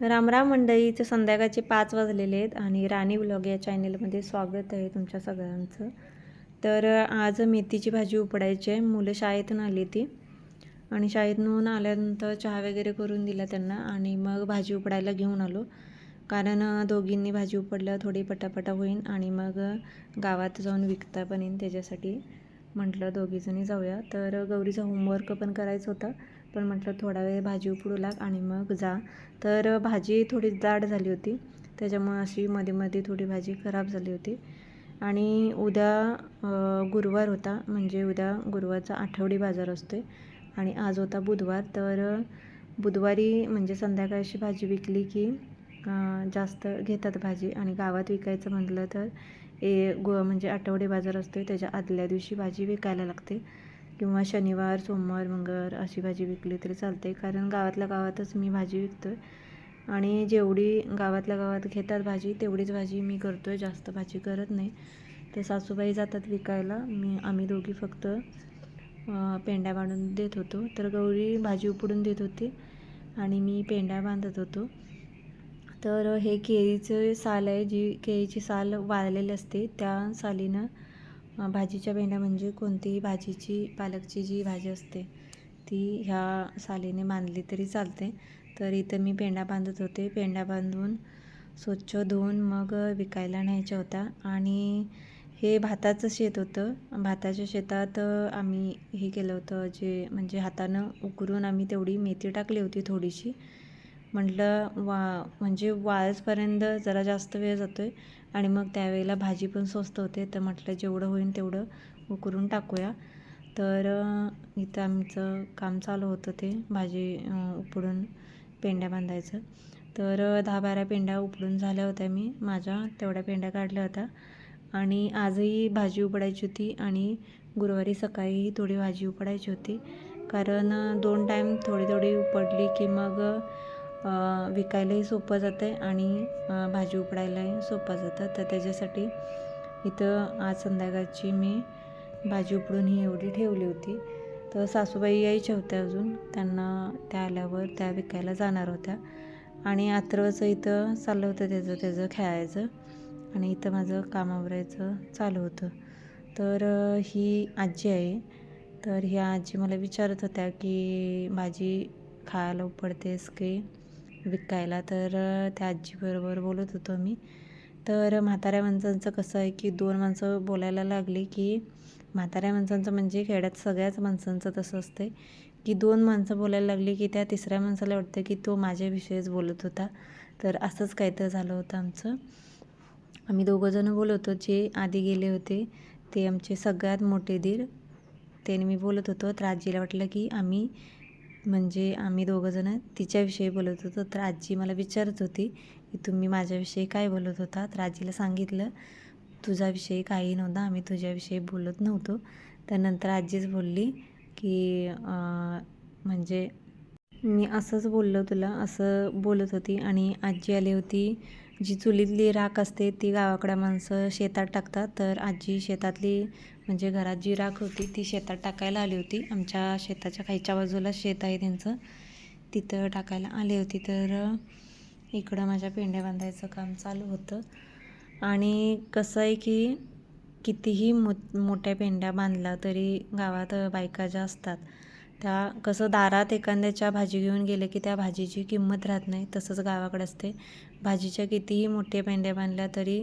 रामराम मंडळीचे संध्याकाळचे पाच वाजलेले आहेत आणि राणी ब्लॉग या चॅनेलमध्ये स्वागत आहे तुमच्या सगळ्यांचं. तर आज मेथीची भाजी उपडायची आहे. मुलं शाळेतून आली ती. आणि शाळेतून आल्यानंतर चहा वगैरे करून दिला त्यांना आणि मग भाजी उपडायला घेऊन आलो. कारण दोघींनी भाजी उपडल्यावर थोडी पटापटा होईल आणि मग गावात जाऊन विकता पण येईन त्याच्यासाठी म्हटलं दोघीजणी जाऊया. तर गौरीचा होमवर्क पण करायचं होतं. पण म्हटलं थोडा वेळ भाजी उपडू लाग आणि मग जा. तर भाजी थोडी जाड झाली होती. त्याच्यामुळे अशी मध्ये मध्ये थोडी भाजी खराब झाली होती. आणि उद्या गुरुवार होता. म्हणजे उद्या गुरुवारचा आठवडी बाजार असतो आणि आज होता बुधवार. तर बुधवारी म्हणजे संध्याकाळची भाजी विकली की जास्त घेतात भाजी आणि गावात विकायचं म्हटलं तर ए गो म्हणजे आठवडे बाजार असतो त्याच्या आदल्या दिवशी भाजी विकायला लागते. किंवा शनिवार सोमवार मंगळवार अशी भाजी विकली तरी चालते. कारण गावातल्या गावातच मी भाजी विकतो आहे आणि जेवढी गावातल्या गावात घेतात भाजी तेवढीच भाजी मी करतो आहे जास्त भाजी करत नाही. तर सासूबाई जातात विकायला. मी आम्ही दोघी फक्त पेंड्या बांधून देत होतो. तर गौरी भाजी उपडून देत होती आणि मी पेंड्या बांधत होतो. तर हे केळीचं साल आहे. जी केळीची साल वाळलेली असते त्या सालीनं भाजीच्या भेंड्या म्हणजे कोणतीही भाजीची पालकची जी भाजी असते ती ह्या सालीने बांधली तरी चालते. तर इथं मी पेंडा बांधत होते. पेंडा बांधून स्वच्छ धुवून मग विकायला न्यायच्या होत्या. आणि हे भाताचं शेत होतं. भाताच्या शेतात आम्ही हे केलं होतं जे म्हणजे हातानं उकरून आम्ही तेवढी मेथी टाकली होती थोडीशी. म्हटलं वा म्हणजे वाळसपर्यंत जरा जास्त वेळ जातो आहे आणि मग त्यावेळेला भाजी पण स्वस्त होते तर म्हटलं जेवढं होईल तेवढं उकरून टाकूया. तर इथं आमचं काम चालू होतं ते भाजी उपडून पेंड्या बांधायचं. तर दहा बारा पेंड्या उपडून झाल्या होत्या मी माझ्या तेवढ्या पेंड्या काढल्या होत्या. आणि आजही भाजी उपडायची होती आणि गुरुवारी सकाळीही थोडी भाजी उपडायची होती. कारण दोन टाईम थोडी थोडी उपडली की मग विकायलाही सोपं जातं आहे आणि भाजी उकडायलाही सोपं जातं. तर त्याच्यासाठी इथं आज संध्याकाळची मी भाजी उकडून ही एवढी ठेवली होती. तर सासूबाई यायच्या होत्या अजून. त्यांना त्या आल्यावर त्या विकायला जाणार होत्या. आणि आत्रवचं इथं चाललं होतं त्याचं त्याचं खेळायचं. आणि इथं माझं काम आवरायचं चालू होतं. तर ही आजी आहे. तर ह्या आजी मला विचारत होत्या की भाजी खायला उपडतेस की? विकायला. तर त्या आजीबरोबर बोलत होतो मी. तर म्हाताऱ्या माणसांचं कसं आहे की दोन माणसं बोलायला लागली की म्हाताऱ्या माणसांचं म्हणजे खेड्यात सगळ्याच माणसांचं तसं असतं की दोन माणसं बोलायला लागली की त्या तिसऱ्या माणसाला वाटतं की तो माझ्याविषयीच बोलत होता. तर असंच काहीतरी झालं होतं आमचं. आम्ही दोघंजणं बोलत होतो. जे आधी गेले होते ते आमचे सगळ्यात मोठे दीर. त्याने मी बोलत होतो. तर आजीला वाटलं की आम्ही म्हणजे आम्ही दोघंजणं तिच्याविषयी बोलत होतो. तर आजी मला विचारत होती की तुम्ही माझ्याविषयी काय बोलत होता? तर आजीला सांगितलं तुझ्याविषयी काही नव्हतं. आम्ही तुझ्याविषयी बोलत नव्हतो. त्यानंतर आजीच बोलली की म्हणजे मी असंच बोललो तुला असं बोलत होती. आणि आजी आली होती जी चुलीतली राख असते ती गावाकडं माणसं शेतात टाकतात. तर आजी शेतातली म्हणजे घरात जी राख होती ती शेतात टाकायला आली होती. आमच्या शेताच्या खायच्या बाजूला शेत आहे त्यांचं. तिथं टाकायला आली होती. तर इकडं माझ्या पेंड्या बांधायचं काम चालू होतं. आणि कसं आहे की कितीही मो मोठ्या पेंड्या बांधला तरी गावात बायका ज्या असतात त्या कसं दारात एखाद्याच्या भाजी घेऊन गेले की त्या भाजीची किंमत राहत नाही तसंच गावाकडे असते. भाजीच्या कितीही मोठ्या पेंड्या बांधल्या तरी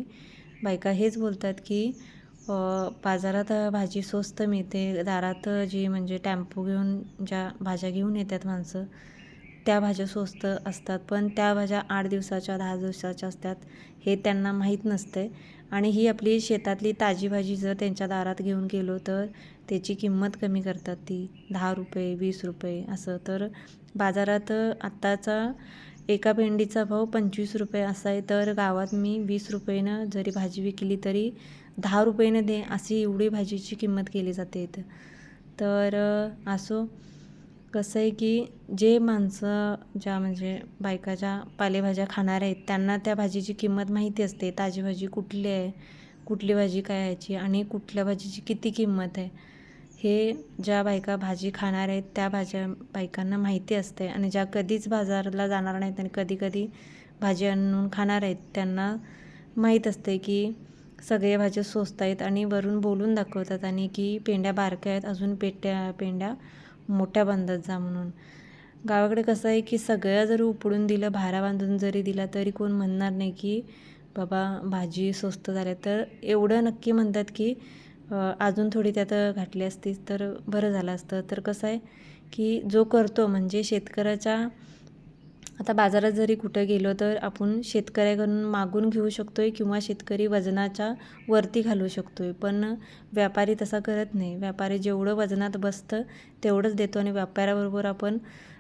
बायका हेच बोलतात की बाजारात भाजी स्वस्त मिळते. दारात जी म्हणजे टॅम्पो घेऊन ज्या भाज्या घेऊन येतात माणसं त्या भाज्या स्वस्त असतात. पण त्या भाज्या आठ दिवसाच्या दहा दिवसाच्या असतात हे त्यांना माहीत नसते. आणि ही आपली शेतातली ताजी भाजी जर त्यांच्या दारात घेऊन गेलो तर त्याची किंमत कमी करतात ती. दहा रुपये वीस रुपये असं. तर बाजारात आत्ताचा एका भेंडीचा भाव पंचवीस रुपये असा आहे. तर गावात मी वीस रुपयेनं जरी भाजी विकली तरी दहा रुपयेनं दे अशी एवढी भाजीची किंमत केली जाते इथं. तर असो कसं आहे की जे माणसं ज्या म्हणजे बायका ज्या पालेभाज्या खाणार आहेत त्यांना त्या भाजीची किंमत माहिती असते. ताजी भाजी कुठली आहे कुठली भाजी काय याची आणि कुठल्या भाजीची किती किंमत आहे. हे ज्या बायका भाजी खाणार आहेत त्या भाज्या बायकांना माहिती असते आणि ज्या कधीच बाजारला जाणार नाहीत आणि कधी कधी भाजी आणून खाणार आहेत त्यांना माहीत असते की सगळे भाज्या स्वस्त आहेत आणि वरून बोलून दाखवतात आणि की पेंड्या बारक्या आहेत अजून पेट्या पेंड्या मोठ्या बांधत जा म्हणून. गावाकडे कसं आहे की सगळ्या जर उपडून दिलं भारा बांधून जरी दिला तरी कोण म्हणणार नाही की बाबा भाजी स्वस्त झाल्या. तर एवढं नक्की म्हणतात की अजून थोडी त्यात घातली असतीस तर बरं झालं असतं. तर कसं आहे की जो करतो म्हणजे शेतकऱ्याच्या आता बाजारात जरी कुठं गेलो तर आपण शेतकऱ्याकडून मागून घेऊ शकतो आहे किंवा शेतकरी वजनाच्या वरती घालू शकतो आहे पण व्यापारी तसा करत नाही. व्यापारी जेवढं वजनात बसतं तेवढंच देतो आणि व्यापाऱ्याबरोबर आपण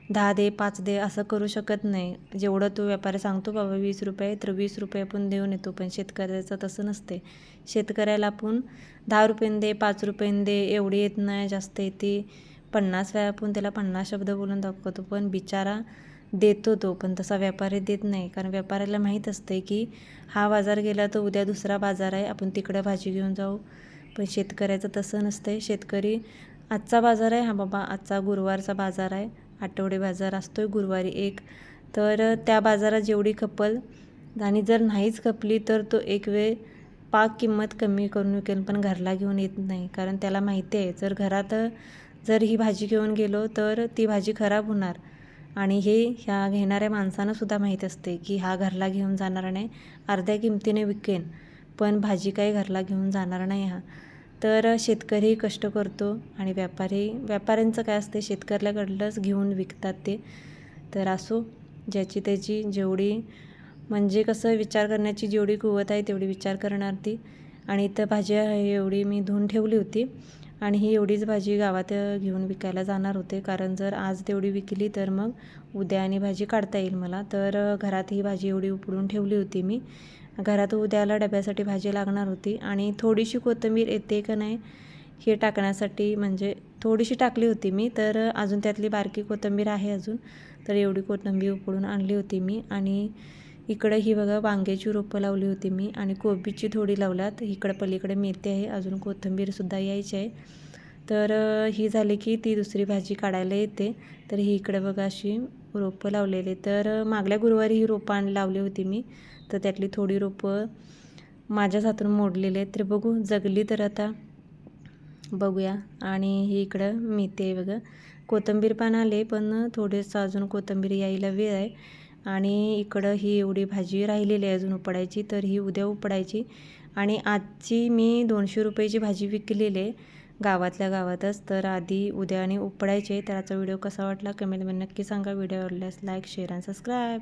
दहा दे पाच दे असं करू शकत नाही. जेवढं तो व्यापारी सांगतो बाबा वीस रुपये तर वीस रुपये आपण देऊन येतो पण शेतकऱ्याचं तसं नसते. शेतकऱ्याला आपण दहा रुपयाने दे पाच रुपयाने दे एवढी येत नाही जास्त येते. पन्नास वेळा आपण त्याला पन्नास शब्द बोलून दाखवतो पण बिचारा देतो तो पण तसा व्यापारी देत नाही. कारण व्यापाऱ्याला माहीत असते की हा बाजार गेला तर उद्या दुसरा बाजार आहे आपण तिकडं भाजी घेऊन जाऊ. पण शेतकऱ्याचं तसं नसतं शेतकरी आजचा बाजार आहे हा बाबा आजचा गुरुवारचा बाजार आहे. आठवडे बाजार असतो आहे गुरुवारी एक. तर त्या बाजारात जेवढी खपल आणि जर नाहीच खपली तर तो एक वेळ पाक किंमत कमी करून विकेल पण घरला घेऊन येत नाही. कारण त्याला माहिती आहे जर घरात जर ही भाजी घेऊन गेलो तर ती भाजी खराब होणार. आणि हे ह्या घेणाऱ्या माणसानंसुद्धा माहीत असते की हा घरला घेऊन जाणार नाही अर्ध्या किमतीने विकेन पण भाजी काही घरला घेऊन जाणार नाही हा. तर शेतकरी कष्ट करतो आणि व्यापारी व्यापाऱ्यांचं काय असते शेतकऱ्याकडलंच घेऊन विकतात ते. तर असो ज्याची त्याची जेवढी म्हणजे कसं विचार करण्याची जेवढी कुवत आहे तेवढी विचार करणार ती. आणि इथं भाज्या एवढी मी धुवून ठेवली होती. आणि ही एवढीच भाजी गावात घेऊन विकायला जाणार होते. कारण जर आज तेवढी विकली तर मग उद्या आणि भाजी काढता येईल मला. तर घरात ही भाजी एवढी उपडून ठेवली होती मी. घरात उद्याला डब्यासाठी भाजी लागणार होती. आणि थोडीशी कोथिंबीर येते का नाही हे टाकण्यासाठी म्हणजे थोडीशी टाकली होती मी. तर अजून त्यातली बारकी कोथिंबीर आहे अजून. तर एवढी कोथिंबीर उपडून आणली होती मी. आणि इकडं ही बघा वांग्याची रोपं लावली होती मी आणि कोबीची थोडी लावल्यात इकडं पलीकडे मेथी आहे अजून कोथिंबीरसुद्धा यायची आहे. तर ही झाली की ती दुसरी भाजी काढायला येते. तर ही इकडे बघा अशी रोपं लावलेली तर मागल्या गुरुवारी ही रोपं आण लावली होती मी. तर त्यातली थोडी रोपं माझ्याच हातून मोडलेली आहेत. तर बघू जगली तर आता बघूया. आणि ही इकडं मेथी आहे बघा. कोथिंबीर पण आले पण थोडेसं अजून कोथिंबीर यायला वेळ आहे. आणि इकडं ही एवढी भाजी राहिलेली आहे अजून उपडायची तर ही उद्या उपडायची आणि आजची मी दोनशे रुपयाची भाजी विकलेली आहे गावातल्या गावातच तर आधी उद्या आणि उपडायचे तर आजचा व्हिडिओ कसा वाटला कमेंटमध्ये नक्की सांगा. व्हिडिओ आवडल्यास लाईक शेअर आणि सबस्क्राईब.